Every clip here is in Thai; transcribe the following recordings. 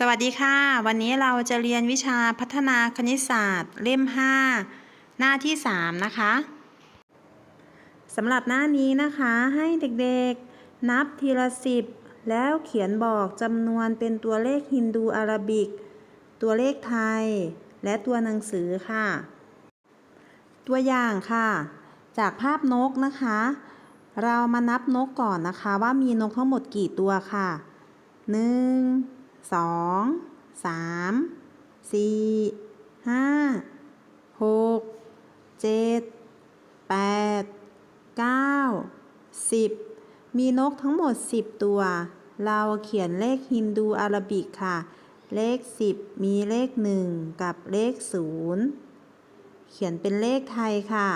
สวัสดีค่ะ วันนี้เราจะเรียนวิชาพัฒนาคณิตศาสตร์ เล่ม 5 หน้าที่ 3 นะคะสำหรับหน้านี้นะคะให้เด็กๆ นับทีละสิบแล้วเขียนบอกจำนวนเป็นตัวเลขฮินดูอาราบิก ตัวเลขไทย และตัวหนังสือค่ะ ตัวอย่างค่ะ จากภาพนกนะคะ เรามานับนกก่อนนะคะว่ามีนกทั้งหมดกี่ตัวค่ะหนึ่ง สองสามสี่ห้าหกเจ็ดแปดเก้าสิบมีนกทั้งหมดสิบตัว เราเขียนเลขฮินดูอาราบิกค่ะ เลขสิบมีเลขหนึ่งกับเลขศูนย์เขียนเป็นเลขไทยค่ะ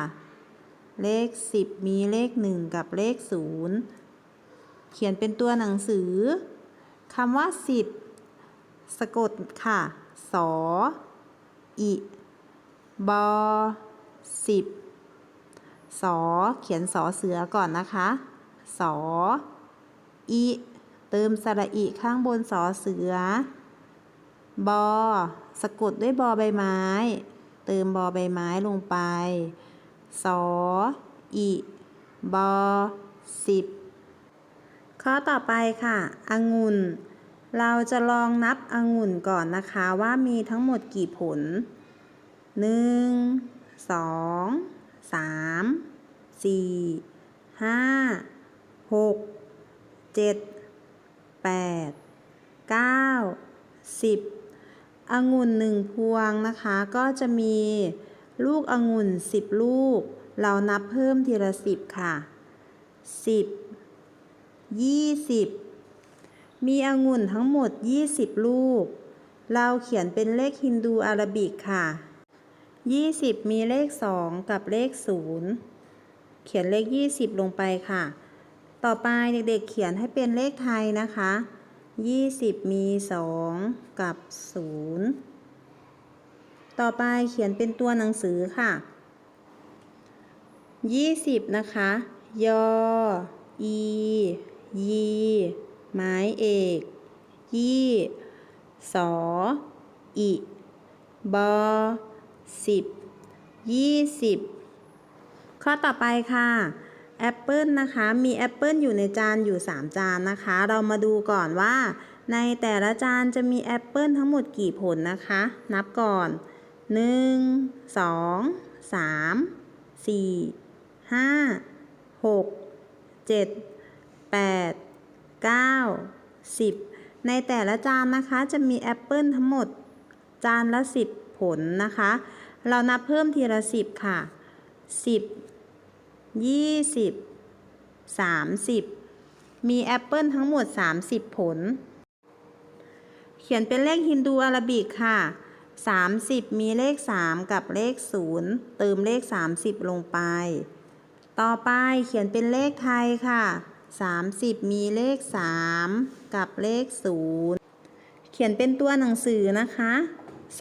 เลขสิบมีเลขหนึ่งกับเลขศูนย์เขียนเป็นตัวหนังสือคำว่าสิบ สะกดค่ะ สอ อิ บอ สิบ สอ เขียนสอเสือก่อนนะคะ สอ อิ เติมสระอิข้างบนสอเสือ บอ สะกดด้วยบอใบไม้ เติมบอใบไม้ลงไป สอ อิ บอ สิบข้อต่อไปค่ะ องุ่น เราจะลองนับองุ่นก่อนนะคะว่ามีทั้งหมดกี่ผลหนึ่งสองสามสี่ห้าหกเจ็ดแปดเก้าสิบองุ่นหนึ่งพวงนะคะ ก็จะมีลูกองุ่นสิบลูก เรานับเพิ่มทีละสิบค่ะสิบยี่สิบ มีองุ่นทั้งหมด 20 ลูก เราเขียนเป็นเลขฮินดูอาราบิกค่ะ 20 มีเลข 2 กับเลข 0 เขียนเลข 20 ลงไปค่ะ ต่อไปเด็กๆเขียนให้เป็นเลขไทยนะคะ 20 มี 2 กับ 0 ต่อไปเขียนเป็นตัวหนังสือค่ะ 20 นะคะ ยอ อี ยี ไม้เอก ยี่ สอ อิ บอ สิบ ยี่สิบ ข้อต่อไปค่ะแอปเปิลนะคะ มีแอปเปิลอยู่ในจานอยู่ 3 จานนะคะ เรามาดูก่อนว่า ในแต่ละจานจะมีแอปเปิลทั้งหมดกี่ผลนะคะ นับก่อน 1 2 3 4 5 6 7 8 9 10 ในแต่ละจานนะคะจะมีแอปเปิลทั้งหมด จานละ 10 ผลนะคะ เรานับเพิ่มทีละ 10 ค่ะ 10 20 30 มีแอปเปิลทั้งหมด 30 ผล เขียนเป็นเลขฮินดูอาราบิกค่ะ 30 มีเลข 3 กับเลข 0 เติมเลข 30 ลงไป ต่อไปเขียนเป็นเลขไทยค่ะ 30 มีเลข 3 กับเลข 0 เขียนเป็นตัวหนังสือนะคะ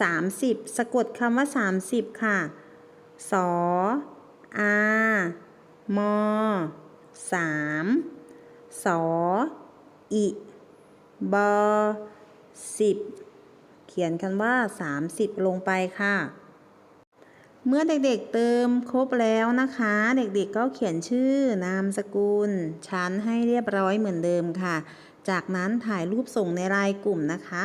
30 สะกดคำว่า 30 ค่ะ สออามอสามสออิบอสิบเขียนคำว่า 30 ลงไปค่ะ เมื่อเด็กๆเติมครบแล้วนะคะ เด็กๆก็เขียนชื่อนามสกุล ชั้นให้เรียบร้อยเหมือนเดิมค่ะ จากนั้นถ่ายรูปส่งในรายกลุ่มนะคะ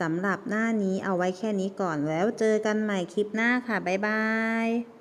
สำหรับหน้านี้เอาไว้แค่นี้ก่อนแล้วเจอกันใหม่คลิปหน้าค่ะ บ๊ายบาย